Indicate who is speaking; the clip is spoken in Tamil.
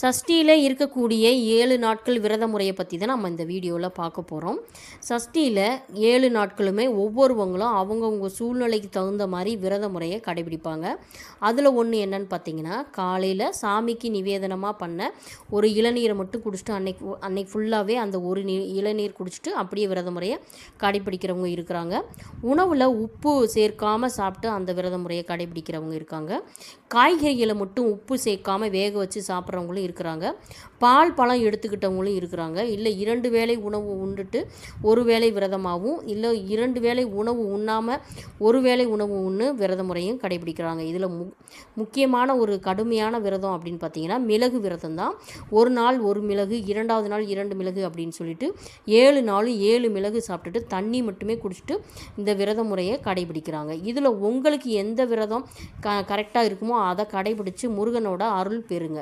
Speaker 1: சஷ்டியில் இருக்கக்கூடிய ஏழு நாட்கள் விரத முறையை பற்றி தான் நம்ம இந்த வீடியோவில் பார்க்க போகிறோம் சஷ்டியில் ஏழு நாட்களுமே ஒவ்வொருவங்களும் அவங்கவுங்க சூழ்நிலைக்கு தகுந்த மாதிரி விரத முறையை கடைபிடிப்பாங்க. அதில் ஒன்று என்னன்னு பார்த்தீங்கன்னா காலையில் சாமிக்கு நிவேதனமாக பண்ண ஒரு இளநீரை மட்டும் குடிச்சிட்டு அன்னைக்கு அன்னைக்கு ஃபுல்லாகவே அந்த ஒரு நீ இளநீர் குடிச்சிட்டு அப்படியே விரத முறையை கடைபிடிக்கிறவங்க இருக்கிறாங்க. உணவில் உப்பு சேர்க்காமல் சாப்பிட்டு அந்த விரத முறையை கடைபிடிக்கிறவங்க இருக்காங்க. காய்கறிகளை மட்டும் உப்பு சேர்க்காம வேக வச்சு சாப்பிட்றவங்களும் இருக்கிறாங்க. பால் பழம் எடுத்துக்கிட்டவங்களும் இருக்கிறாங்க. இல்லை இரண்டு வேளை உணவு உண்டுட்டு ஒரு வேளை விரதமாகவும் இல்லை இரண்டு வேளை உணவு உண்ணாமல் ஒரு வேளை உணவு உண்ணு விரத முறையும் கடைபிடிக்கிறாங்க. இதில் மு முக்கியமான ஒரு கடுமையான விரதம் அப்படின்னு பார்த்தீங்கன்னா மிளகு விரதம் தான் ஒரு நாள் ஒரு மிளகு இரண்டாவது நாள் இரண்டு மிளகு அப்படின்னு சொல்லிட்டு ஏழு நாள் ஏழு மிளகு சாப்பிட்டுட்டு தண்ணி மட்டுமே குடிச்சிட்டு இந்த விரத முறையை கடைபிடிக்கிறாங்க. இதில் உங்களுக்கு எந்த விரதம் க கரெக்டாக இருக்குமோ அதை கடைபிடிச்சு முருகனோட அருள் பெறுங்க.